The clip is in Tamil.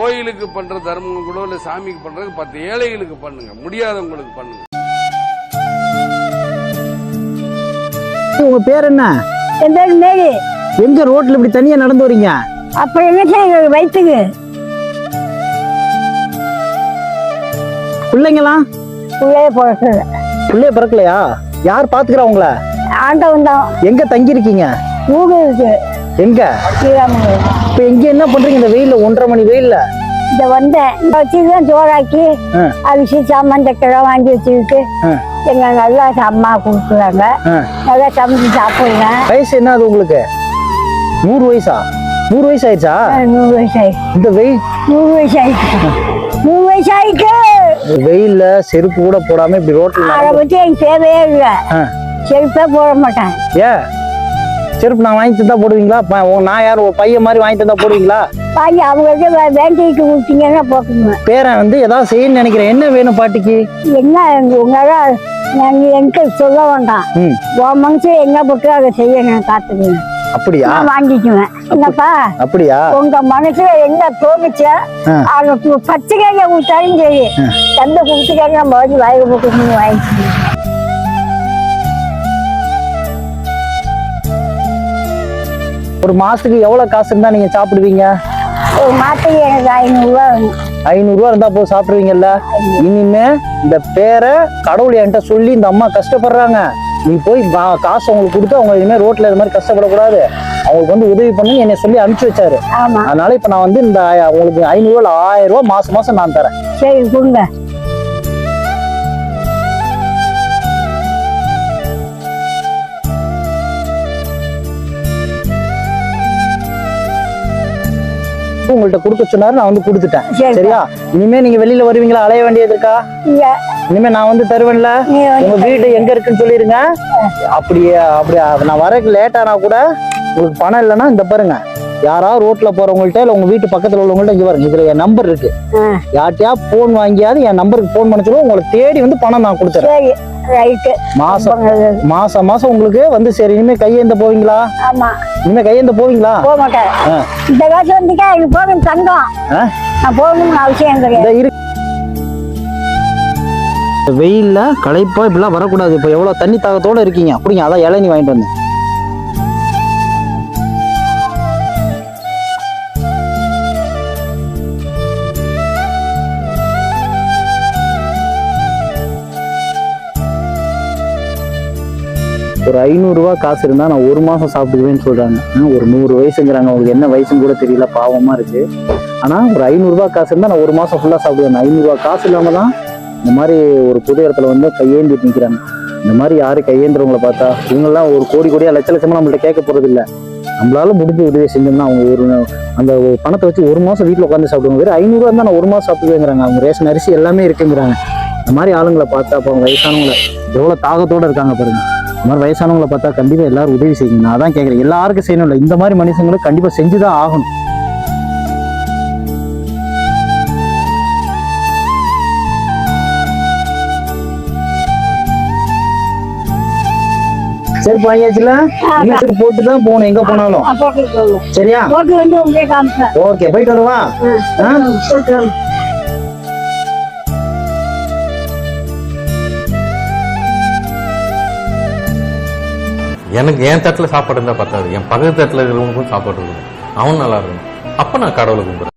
கோயிலுக்கு பண்ற தர்மம் கூட இல்ல சாமிக்கு பண்றது பத்து ஏழைகளுக்கு பண்ணுங்க. முடியாதவங்களுக்கு பண்ணுங்க. உங்க பேர் என்ன? என் பேர் மேரி எங்க ரோட்ல இப்படி தனியா நடந்து வரீங்க? அப்ப என்ன செய்ய வயிற்றுக்கு பிள்ளைங்களாம் உள்ளே பிறக்கல. பிள்ளைய பிறக்கலையா? யார் பாத்துக்கிறா உங்கள? ஆண்டவன் தான். எங்க தங்கி இருக்கீங்க இருக்கு எங்க? ஸ்ரீராமன் இப்ப எங்க என்ன பண்றீங்க? இந்த வெயில்ல ஒன்றரை மணி வெயில்ல? இந்த வந்தேன் வச்சுதான் சோறாக்கி. அரிசி சாமான் தக்கெல்லாம் வாங்கி வச்சுக்கிட்டு. எங்க நல்லா அம்மா கொடுக்குறாங்க ஆ. நல்லா சமைச்சு சாப்பிடுவேன் வயசு என்ன அது உங்களுக்கு? நூறு வயசா? நூறு வயசு ஆயிடுச்சா? நூறு வயசு ஆயிடுச்சு. இந்த வெயில்? நூறு வயசு ஆயிடுச்சு. நூறு வயசு ஆயிட்டு. வெயில்ல செருப்பு கூட போடாம இப்படி ரோட்ல அதை பத்தி எனக்கு தேவையே இல்லை. செருப்பே போட மாட்டேன். ஏன்? செருப்பு நான் வாங்கி தந்தா போடுவீங்களா? நான் யார் பையன் மாதிரி வாங்கி தந்தா போடுவீங்களா? வாங்கி அவங்கள்ட்ட வே- வேண்டிக்கு கொடுத்தீங்கன்னா போட்டுக்குவேன் பேரன் வந்து ஏதாவது செய்யணும்னு நினைக்கிறேன். என்ன வேணும் பாட்டிக்கு? என்ன உங்களால எங்க சொல்ல வேண்டாம். உன் மனசு எங்க போட்டு அதை செய்ய நான் காத்துக்குவேன். அப்படியா? வாங்கிக்குவேன். என்னப்பா? அப்படியா? உங்க மனசுல என்ன தோணுச்சோ. அதை கு- பச்சை கையில கொடுத்தாலும் சரி எந்த கொடுத்துக்காக நம்ம வந்து வாயில போட்டு நீங்க ஒரு மாசத்துக்கு எவ்வளவு காசு இருந்தா நீங்க சாப்பிடுவீங்க? ஒரு மாட்டுக்கு எனக்கு ஐநூறுரூவா வேணும். ஐநூறு ரூபா இருந்தா போய் சாப்பிடுவீங்கல்ல? இனிமே இந்த பேரை கடவுள் என்கிட்ட சொல்லி இந்த அம்மா கஷ்டப்படுறாங்க. நீ போய் காசு அவங்களுக்கு கொடுத்து அவங்க இனிமே ரோட்ல இது மாதிரி கஷ்டப்படக்கூடாது. அவங்களுக்கு வந்து உதவி பண்ணி என்னை சொல்லி அனுப்பிச்சு வச்சாரு. அதனால இப்ப நான் வந்து இந்த உங்களுக்கு ஐநூறு ரூபா ஆயிரம் ரூபாய் மாசம் மாசம் நான் தரேன். சரி கொடுங்க. உங்கள்ட்ட கொடுக்க சொன்னாரு நான் வந்து கொடுத்துட்டேன். சரி. சரியா? இனிமே நீங்க வெளியில வருவீங்களா? அலைய வேண்டியது இருக்கா? இனிமே நான் வந்து தருவேன்ல? உங்க வீடு எங்க இருக்குன்னு சொல்லிருங்க. அப்படியே அப்படியே நான் வரக்கு லேட் ஆனா கூட உங்களுக்கு பணம் இல்லைன்னா இந்த பாருங்க. யாராவது ரோட்ல போறவங்கள்ட்ட இல்ல உங்க வீட்டு பக்கத்துல உள்ளவங்கள்ட்ட இங்க பாருங்க. இதுல என் நம்பர் இருக்கு. யார்ட்டையா போன் வாங்கியாவது என் நம்பருக்கு போன் பண்ண சொல்லுவோம் உங்களை தேடி வந்து பணம் நான் கொடுத்துறேன். ரைட்டு மாசம் மாசம் மாசம் உங்களுக்கு வந்து சரி இனிமே கையேந்த போவீங்களா? ஆமா. இனிமே கையேந்த போவீங்களா? போக மாட்டேன். இந்த காசு வந்துக்கா எனக்கு போகணும் தங்கம்? நான் போகணும்னு அவசியம் கிடையாது. வெயில்ல களைப்பா இப்படிலாம் வரக்கூடாது. இப்போ எவ்வளவு தண்ணி தாகத்தோட இருக்கீங்க. அப்படிங்க. அதான் இளநீ வாங்கிட்டு வந்தேன். ஒரு ஐநூறுரூவா காசு இருந்தால் நான் ஒரு மாதம் சாப்பிட்டுக்குவேன்னு சொல்கிறாங்க ஒரு நூறு வயசுங்கிறாங்க. அவங்களுக்கு என்ன வயசுன்னு கூட தெரியல பாவமாக இருக்கு. ஆனால் ஒரு ஐநூறுரூவா காசு இருந்தால் நான் ஒரு மாதம் ஃபுல்லாக சாப்பிடுவேன். ஐநூறுரூவா காசு இல்லாமல் தான் இந்த மாதிரி ஒரு புது இடத்துல வந்து கையேந்திட்டு நிற்கிறாங்க இந்த மாதிரி யாரு கையேந்துறவங்கள பார்த்தா இவங்கெல்லாம் ஒரு கோடி கோடியாக லட்ச லட்சமாக நம்மள்ட்ட கேட்க போகிறது இல்லை. நம்மளால முடிஞ்ச உதவி செஞ்சோம்னா அவங்க ஒரு அந்த ஒரு பணத்தை வச்சு ஒரு மாதம் வீட்டில் உட்காந்து சாப்பிடுவாங்க. வேறு ஐநூறுரூவா இருந்தால் நான் ஒரு மாதம் சாப்பிடுவேங்கிறாங்க அவங்க ரேஷன் அரிசி எல்லாமே இருக்குங்கிறாங்க. இந்த மாதிரி ஆளுங்களை பார்த்தா அப்போ அவங்க வயசானவங்கள எவ்வளவு தாகத்தோட இருக்காங்க பாருங்க. இந்த மாதிரி வயசானவங்களை பார்த்தா கண்டிப்பா எல்லாரும் உதவி செய்யுங்க. நான் அதான் கேட்கறேன் எல்லாருக்கும் செய்யணும் இல்லை இந்த மாதிரி மனுஷங்களுக்கு கண்டிப்பா செஞ்சுதான் ஆகணும். சரி வாங்கியாச்சுல இன்னும் போட்டு தான் போகணும். எங்க போனாலும். சரியா? ஓகே போயிட்டு வரவா? எனக்கு என் தட்டில் சாப்பாடு இருந்தால் பத்தாது. என் பக்கத்து தட்டில் இருக்கிறவங்களுக்கும் சாப்பாடு இருக்கணும் அவன் நல்லா இருக்கணும். அப்போ நான் கடவுளை கும்பிட்றேன்.